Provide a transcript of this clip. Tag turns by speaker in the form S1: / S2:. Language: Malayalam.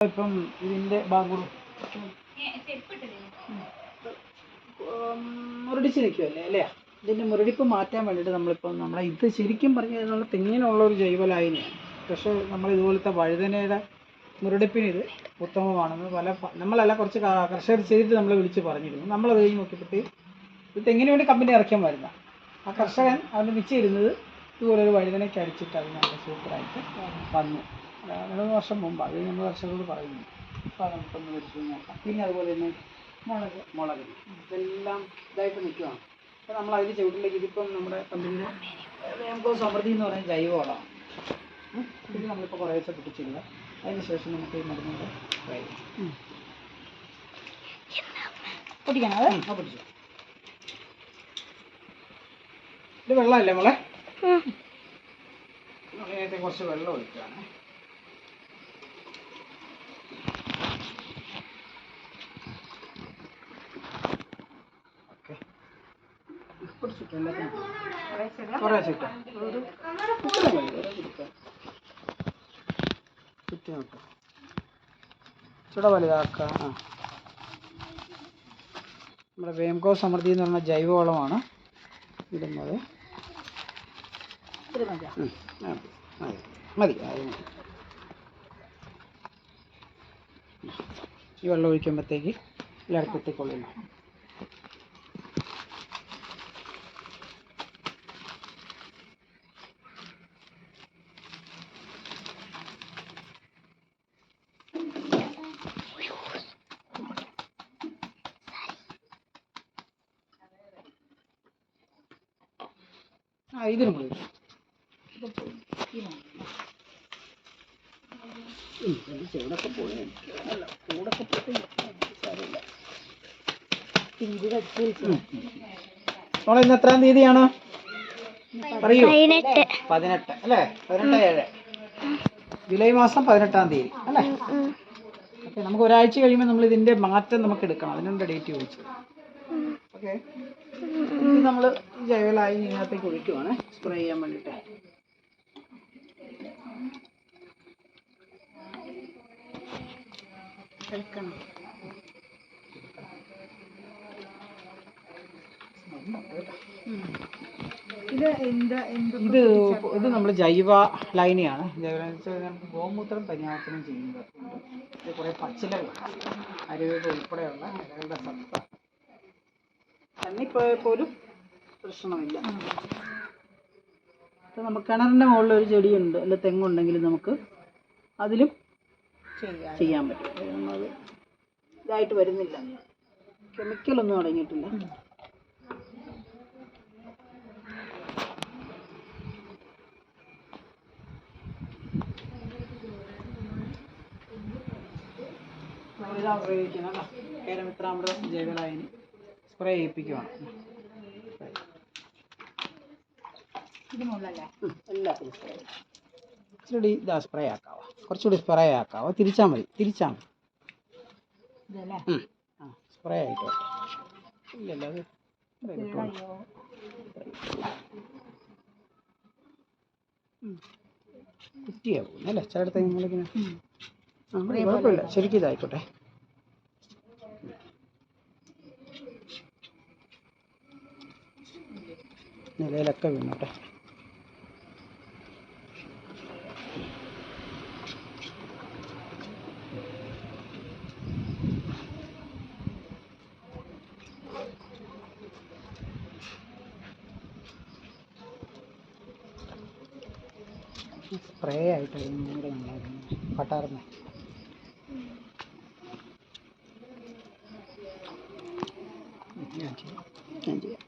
S1: ഇപ്പം ഇതിന്റെ മുരടിച്ച് നിൽക്കുമല്ലേ അല്ലേ? ഇതിന്റെ മുരടിപ്പ് മാറ്റാൻ വേണ്ടിയിട്ട് നമ്മളിപ്പം നമ്മളെ ഇത് ശരിക്കും പറഞ്ഞു നമ്മൾ തെങ്ങിനുള്ള ഒരു ജൈവലായനിയാണ് പക്ഷേ നമ്മൾ ഇതുപോലത്തെ വഴുതനയുടെ മുരടിപ്പിന് ഇത് ഉത്തമമാണെന്ന് പല നമ്മളല്ല കുറച്ച് കർഷകർ ചെയ്തിട്ട് നമ്മളെ വിളിച്ച് പറഞ്ഞിരുന്നു. നമ്മളത് കഴിഞ്ഞ് നോക്കിയപ്പോഴത്തേ ഇത് തെങ്ങിന് വേണ്ടി കമ്പനി ഇറക്കാൻ വരുന്ന ആ കർഷകൻ അവന് വിച്ചിരുന്നത് ഇതുപോലെ ഒരു വഴുതനയ്ക്ക് അടിച്ചിട്ട് അത് നല്ല സൂപ്പറായിട്ട് വന്നു. മൂന്ന് വർഷം മുമ്പ് അത് നമ്മൾ കർഷകരോട് പറയുന്നു. അപ്പോൾ നമുക്കൊന്ന് മേടിച്ച് നോക്കാം. പിന്നെ അതുപോലെ തന്നെ മുളക് മുളക്. ഇതെല്ലാം ഇതായിട്ട് നിൽക്കുകയാണ് അപ്പോൾ നമ്മൾ അതിന്റെ ചുവട്ടിലേക്ക് ഇതിപ്പം നമ്മുടെ കമ്പനിയിൽ നമുക്ക് സമൃദ്ധി എന്ന് പറയുന്ന ജൈവവളമാണ്. ഇത് നമ്മളിപ്പോൾ കുറേശ്ശെ പിടിച്ചില്ല അതിന് ശേഷം നമുക്ക് ഈ മരുന്നുകൾ പൊട്ടിക്കണം അത്? പൊട്ടിച്ചു. ഇത് വെള്ളമല്ലേ മോളെ? കുറച്ച് വെള്ളം ഒഴിക്കുകയാണ്. കുറേശ്ശെ ഇട്ടോ ചുറ്റി നോക്കാം ഇച്ചിരി വലുതാക്കുക. ആ. നമ്മുടെ വേംകോ സമൃദ്ധി എന്ന് പറഞ്ഞ ജൈവവളമാണ് ഇടുന്നത്. മതി. മതി. ഈ വെള്ളം ഒഴിക്കുമ്പോഴത്തേക്ക് എല്ലാവർക്കും എത്തിക്കൊള്ളില്ല ആ ഇതിനും കൂടി ഇത് ചൂടൊക്കെ പോയി. അല്ല ചൂടൊക്കെ പോയിട്ട് സാരമില്ല. മോളെ ഇന്ന് എത്രാം തീയതിയാണ്? പറയൂ.
S2: പതിനെട്ട്.
S1: അല്ലേ? പതിനെട്ട് ഏഴ്. ജൂലൈ മാസം പതിനെട്ടാം തീയതി അല്ലേ? ഓക്കെ നമുക്ക് ഒരാഴ്ച കഴിയുമ്പോൾ നമ്മൾ ഇതിന്റെ മാറ്റം നമുക്ക് എടുക്കണം. അതിനുണ്ട് ഡേറ്റ് ചോദിച്ചത്? ഓക്കെ. നമ്മൾ ജൈവലായി ഇതിനകത്തേക്ക് ഒഴിക്കുവാണ്. സ്പ്രേ ചെയ്യാൻ വേണ്ടിയിട്ട്.
S2: എടുക്കണം ഇത് എന്താ
S1: ഇത് ഇത് നമ്മൾ ജൈവ ലൈനിയാണ്. ജൈവ നമുക്ക് ഗോമൂത്രം പരിഹാരത്തിനും ചെയ്യുന്നത്. ഇത് കുറേ പച്ചിലകൾ അരുവികൾ ഉൾപ്പെടെയുള്ള ഇലകളുടെ സത്ത. തന്നിപ്പോയാൽ പോലും പ്രശ്നമില്ല. നമുക്ക് കിണറിന്റെ മുകളിൽ ഒരു ചെടിയുണ്ട്. അല്ല തെങ്ങുണ്ടെങ്കിൽ നമുക്ക് അതിലും ചെയ്യാൻ പറ്റും അത് ഇതായിട്ട് വരുന്നില്ല. കെമിക്കലൊന്നും അടങ്ങിയിട്ടില്ല. ഇതാ ഉപയോഗിക്കുന്നത് കേരമിത്രാമൃതം ജൈവലായനി സ്പ്രേ ചെയ്യിപ്പിക്കുകയാണ്
S2: ഇത് മുള്ളല്ലേ.
S1: ഉം, സ്പ്രേ ഇച്ചിരി ഇതാ സ്പ്രേ ആക്കാവോ? കുറച്ചുകൂടി സ്പ്രേ ആക്കാവോ തിരിച്ചാൽ മതി. തിരിച്ചാൽ മതി. ആ സ്പ്രേ ആയിട്ട്. ഇല്ലല്ല അത് ഇത്രയും ഉം. കുറ്റിയാ പോകുന്നത് അല്ലേ? ചിലയിടത്ത് നമ്മളിങ്ങനെ ആ കുഴപ്പമില്ല. ശരിക്കും ഇതായിക്കോട്ടെ. നിലയിലൊക്കെ വീണോട്ടെ. സ്പ്രേ ആയിട്ട് കൂടെ നല്ലതായിരുന്നു പട്ടാർന്ന് ഞാൻ ചെയ്യാം. ഞാൻ ചെയ്യാം.